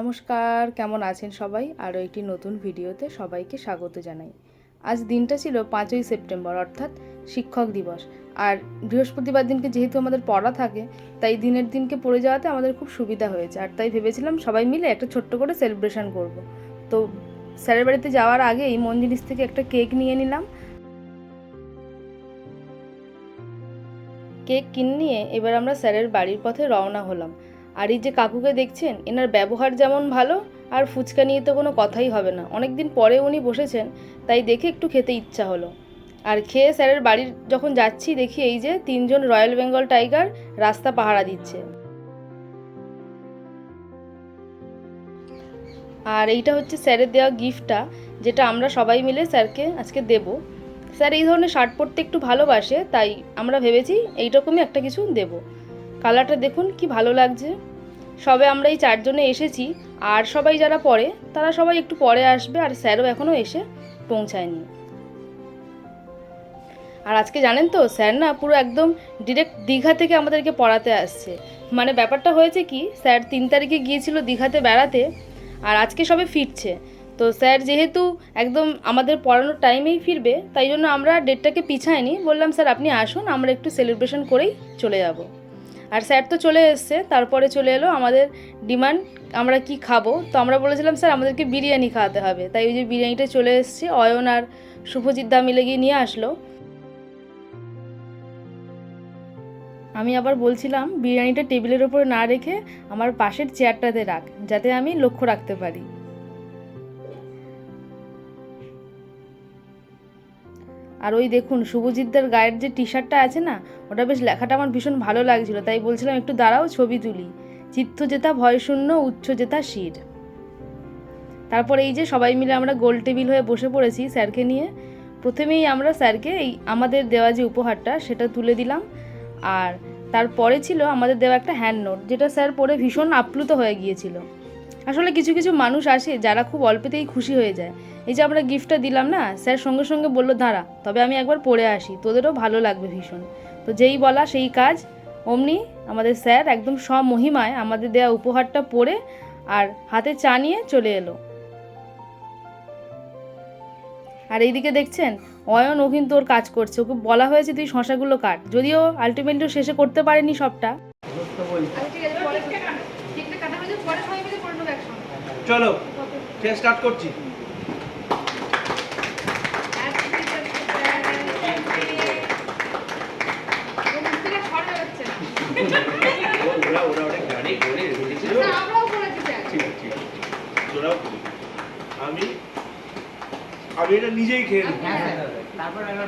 নমস্কার, কেমন আছেন সবাই? আরও একটি নতুন ভিডিওতে সবাইকে স্বাগত জানাই। আজ দিনটা ছিল পাঁচই সেপ্টেম্বর, অর্থাৎ শিক্ষক দিবস। আর বৃহস্পতিবার দিনকে যেহেতু আমাদের পড়া থাকে, তাই দিনের দিনকে পড়ে যাওয়াতে আমাদের খুব সুবিধা হয়েছে। আর তাই ভেবেছিলাম সবাই মিলে একটা ছোট্ট করে সেলিব্রেশন করব। তো স্যারের বাড়িতে যাওয়ার আগে এই মন জিনিস থেকে একটা কেক নিয়ে নিলাম। কেক কিনে নিয়ে এবার আমরা স্যারের বাড়ির পথে রওনা হলাম। আর এই যে কাকুকে দেখছেন, এনার ব্যবহার যেমন ভালো, আর ফুচকা নিয়ে তো কোনো কথাই হবে না। অনেক দিন পরে উনি বসেছেন, তাই দেখে একটু খেতে ইচ্ছা হলো। আর খেয়ে স্যারের বাড়ির যখন যাচ্ছি, দেখি এই যে তিনজন রয়্যাল বেঙ্গল টাইগার রাস্তা পাহারা দিচ্ছে। আর এইটা হচ্ছে স্যারের দেওয়া গিফটটা, যেটা আমরা সবাই মিলে স্যারকে আজকে দেব। স্যার এই ধরনের শার্ট পরতে একটু ভালোবাসে, তাই আমরা ভেবেছি এইরকমই একটা কিছু দেব। কালারটা দেখুন, কি ভালো লাগছে। সবে আমরা এই চারজনে এসেছি, আর সবাই যারা পড়ে, তারা সবাই একটু পরে আসবে, আর স্যারও এখনও এসে পৌঁছায়নি। আর আজকে জানেন তো, স্যার না পুরো একদম ডিরেক্ট দীঘা থেকে আমাদেরকে পড়াতে আসছে। মানে ব্যাপারটা হয়েছে কি, স্যার তিন তারিখে গিয়েছিল দীঘাতে বেড়াতে, আর আজকে সবে ফিরছে। তো স্যার যেহেতু একদম আমাদের পড়ানোর টাইমেই ফিরবে, তাই জন্য আমরা ডেটটাকে পিছায়নি। বললাম, স্যার, আপনি আসুন, আমরা একটু সেলিব্রেশন করেই চলে যাব। আর স্যার তো চলে এসছে, তারপরে চলে এলো আমাদের ডিমান্ড, আমরা কি খাব? তো আমরা বলেছিলাম, স্যার, আমাদেরকে বিরিয়ানি খাওয়াতে হবে। তাই ওই যে বিরিয়ানিটা চলে এসছে, অয়ন আর শুভজিৎ দা মিলে গিয়ে নিয়ে আসলো। আমি আবার বলছিলাম, বিরিয়ানিটা টেবিলের ওপরে না রেখে আমার পাশের চেয়ারটাতে রাখ, যাতে আমি লক্ষ্য রাখতে পারি। আর ওই দেখুন, শুভজিৎদার গায়ের যে টি শার্টটা আছে না, ওটা বেশ লেখাটা আমার ভীষণ ভালো লাগছিল, তাই বলছিলাম একটু দাঁড়াও, ছবি তুলি। চিত্ত জেতা ভয়শূন্য উচ্চ জেতা শির। তারপর এই যে সবাই মিলে আমরা গোল টেবিল হয়ে বসে পড়েছি স্যারকে নিয়ে। প্রথমেই আমরা স্যারকে এই আমাদের দেওয়া যে উপহারটা, সেটা তুলে দিলাম। আর তারপরে ছিল আমাদের দেওয়া একটা হ্যান্ড নোট যেটা স্যার পড়ে ভীষণ আপ্লুত হয়ে গিয়েছিল। আসলে কিছু কিছু মানুষ আসে যারা খুব অল্পতেই খুশি হয়ে যায়। এই যে আমরা গিফটটা দিলাম না, স্যার সঙ্গে সঙ্গে বলল, দাঁড়া, তবে আমি একবার পড়ে আসি, তোদেরও ভালো লাগবে ভীষণ। তো যেই বলা সেই কাজ, অমনি আমাদের স্যার একদম স্বমহিমায় আমাদের দেওয়া উপহারটা পড়ে আর হাতে চা নিয়ে চলে এলো। আর এইদিকে দেখছেন, অয়ন ও কিন্তু ওর কাজ করছে। ওকে বলা হয়েছে, তুই শশাগুলো কাট। যদিও আলটিমেটলি শেষে করতে পারেনি সবটা। চলো খেয়ে স্টার্ট করছি। ওরা ওরা অনেক গাড়ি করে রেখেছিল। ঠিক আছে ঠিক আছে। ওরাও আমি আমি এটা নিজেই খেয়ে নিই হ্যাঁ, হ্যাঁ, তারপর এবার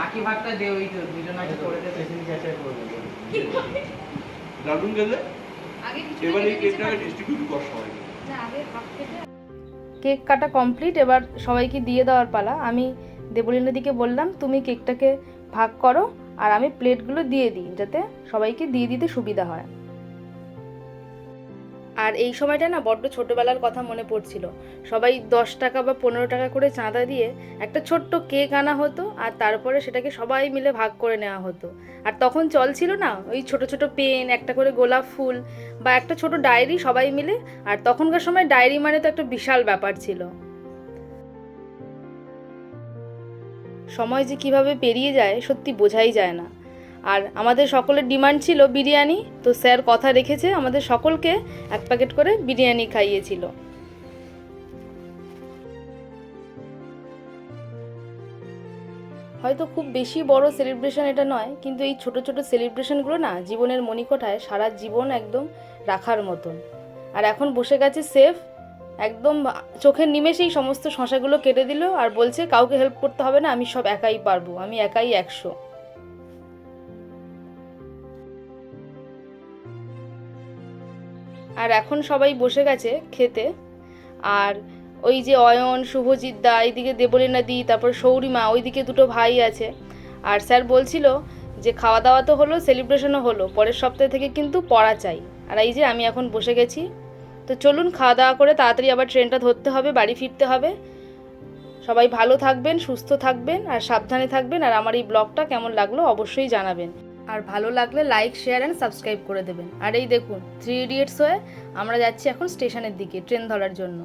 বাকি ভাগটা দে ওই তো দুজনাকে করে দে সেখানে যাচাই করে দেবো। দারুণ গেলে? এবার এই কেকটাকে ডিস্ট্রিবিউট কর সবাইকে। কেক কাটা কমপ্লিট এবার সবাইকে দিয়ে দেওয়ার পালা। আমি দেবলিনাদিকে বললাম, তুমি কেকটাকে ভাগ করো, আর আমি প্লেটগুলো দিয়ে দিই, যাতে সবাইকে দিয়ে দিতে সুবিধা হয়। আর এই সময়টা না বড্ড ছোটোবেলার কথা মনে পড়ছিল। সবাই দশ টাকা বা পনেরো টাকা করে চাঁদা দিয়ে একটা ছোট্ট কেক আনা হতো আর তারপরে সেটাকে সবাই মিলে ভাগ করে নেওয়া হতো। আর তখন চল ছিল না, ওই ছোট ছোট পেন, একটা করে গোলাপ ফুল বা একটা ছোট ডায়েরি সবাই মিলে, আর তখনকার সময় ডায়েরি মানে তো একটা বিশাল ব্যাপার ছিল। সময় যে কীভাবে পেরিয়ে যায় সত্যি বোঝাই যায় না। আর আমাদের সকলের ডিমান্ড ছিল বিরিয়ানি, তো স্যার কথা রেখেছে আমাদের সকলকে এক প্যাকেট করে বিরিয়ানি খাইয়েছিল। হয়তো খুব বেশি বড় সেলিব্রেশন এটা নয়, কিন্তু এই ছোট ছোট সেলিব্রেশনগুলো না জীবনের মণিকোঠায় সারা জীবন একদম রাখার মতন। আর এখন বসে গেছে সেফ একদম চোখের নিমেষেই সমস্ত শশাগুলো কেটে দিল আর বলছে, কাউকে হেল্প করতে হবে না, আমি সব একাই পারব, আমি একাই একশো। আর এখন সবাই বসে গেছে খেতে। আর ওই যে অয়ন, শুভজিৎ দা, এইদিকে দেবলীনা দি, তারপর সৌরিমা, ওইদিকে দুটো ভাই আছে। আর স্যার বলছিল যে খাওয়া দাওয়া তো হলো সেলিব্রেশনও হলো, পরের সপ্তাহ থেকে কিন্তু পড়া চাই। আর এই যে আমি এখন বসে গেছি। তো চলুন খাওয়া দাওয়া করে তাড়াতাড়ি আবার ট্রেনটা ধরতে হবে, বাড়ি ফিরতে হবে। সবাই ভালো থাকবেন, সুস্থ থাকবেন, আর সাবধানে থাকবেন। আর আমার এই ব্লগটা কেমন লাগল অবশ্যই জানাবেন। আর ভালো লাগলে লাইক শেয়ার অ্যান্ড সাবস্ক্রাইব করে দেবেন। আর এই দেখুন থ্রি ইডিয়েটস হয়ে আমরা যাচ্ছি এখন স্টেশনের দিকে ট্রেন ধরার জন্য।